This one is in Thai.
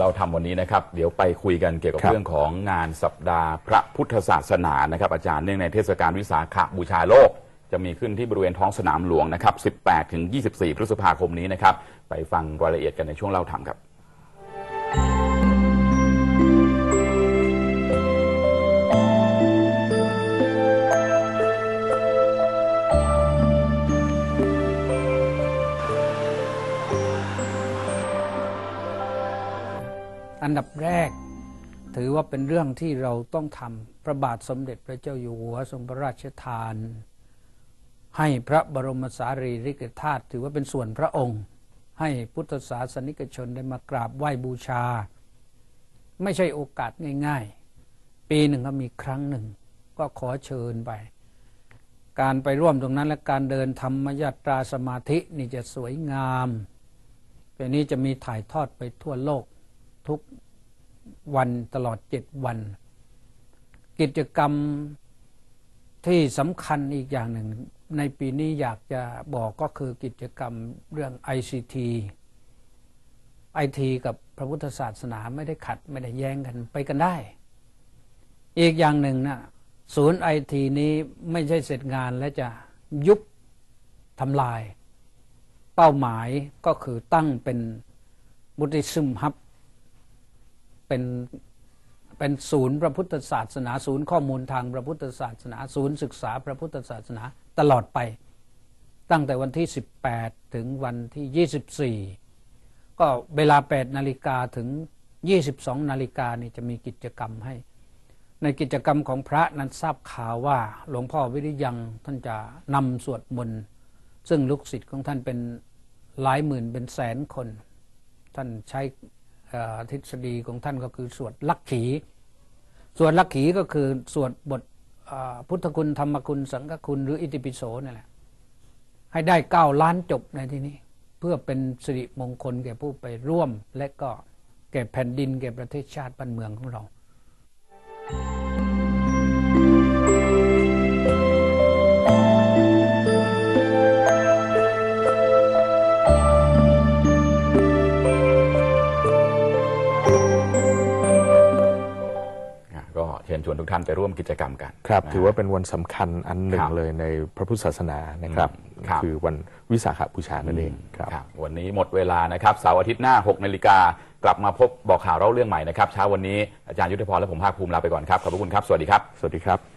เราทำวันนี้นะครับ เดี๋ยวไปคุยกันเกี่ยวกับครับ เรื่องของงานสัปดาห์พระพุทธศาสนานะครับ อาจารย์เนื่องในเทศกาลวิสาขบูชาโลก จะมีขึ้นที่บริเวณท้องสนามหลวงนะครับ 18 ถึง 24 พฤษภาคมนี้นะครับ ไปฟังรายละเอียดกันในช่วงเล่าธรรมครับ อันดับแรก ถือว่าเป็นเรื่องที่เราต้องทำพระบาทสมเด็จพระเจ้าอยู่หัวทรงพระราชทาน ให้พระบรมสารีริกธาตุถือว่าเป็นส่วนพระองค์ ให้พุทธศาสนิกชนได้มากราบไหว้บูชา ไม่ใช่โอกาสง่าย ๆ ปีหนึ่งก็มีครั้งหนึ่ง ก็ขอเชิญไป การไปร่วมตรงนั้นและการเดินธรรมยตราสมาธินี่จะสวยงามปีนี้จะมีถ่ายทอดไปทั่วโลก ทุกวันตลอดเจ็ดวัน กิจกรรมที่สำคัญอีกอย่างหนึ่ง ในปีนี้อยากจะบอกก็คือกิจกรรมเรื่อง ICT IT กับพระพุทธศาสนาไม่ได้ขัดไม่ได้แย้งกันไปกันได้ อีกอย่างหนึ่งนะศูนย์ไอทีนี้ไม่ใช่เสร็จงานและจะยุบทำลาย เป้าหมายก็คือตั้งเป็นบุติซึมฮับ เป็นเป็นศูนย์พระพุทธศาสนา ศูนย์ข้อมูลทางพระพุทธศาสนา ศูนย์ศึกษาพระพุทธศาสนาตลอดไป ตั้งแต่วันที่ 18 ถึงวันที่ 24 ก็เวลา 8 นาฬิกาถึง 22 นาฬิกานี่จะมีกิจกรรมให้ ในกิจกรรมของพระนั้นทราบข่าวว่าหลวงพ่อวิริยังท่านจะนำสวดมนต์ซึ่งลูกศิษย์ของท่านเป็นหลายหมื่นเป็นแสนคน ท่านใช้ ทฤษฎีของท่านก็คือสวดลักขีสวดลักขีก็คือสวดบทพุทธคุณธรรมคุณสังฆคุณหรืออิติปิโสนี่แหละให้ได้เก้าล้านจบในที่นี้ เพื่อเป็นสิริมงคลแก่ผู้ไปร่วม และก็แก่แผ่นดินแก่ประเทศชาติบ้านเมืองของเรา ชิญชวนทุกท่านไปร่วมกิจกรรมกันครับนะฮะถือว่าเป็นวันสำคัญอันหนึ่คงรับเลยในพระพุทธศาสนานะครับอืมครับ คือวันวิสาขบูชานั่นเองครับครับ วันนี้หมดเวลานะครับเสาร์อาทิตย์หน้า6นาฬิกากลับมาพบบอกข่าวเล่าเรื่องใหม่นะครับเช้าวันนี้อาจารย์ยุทธพรและผมภาคภูมิลาไปก่อนครับขอบพระคุณครับสวัสดีครับ สวัสดีครับ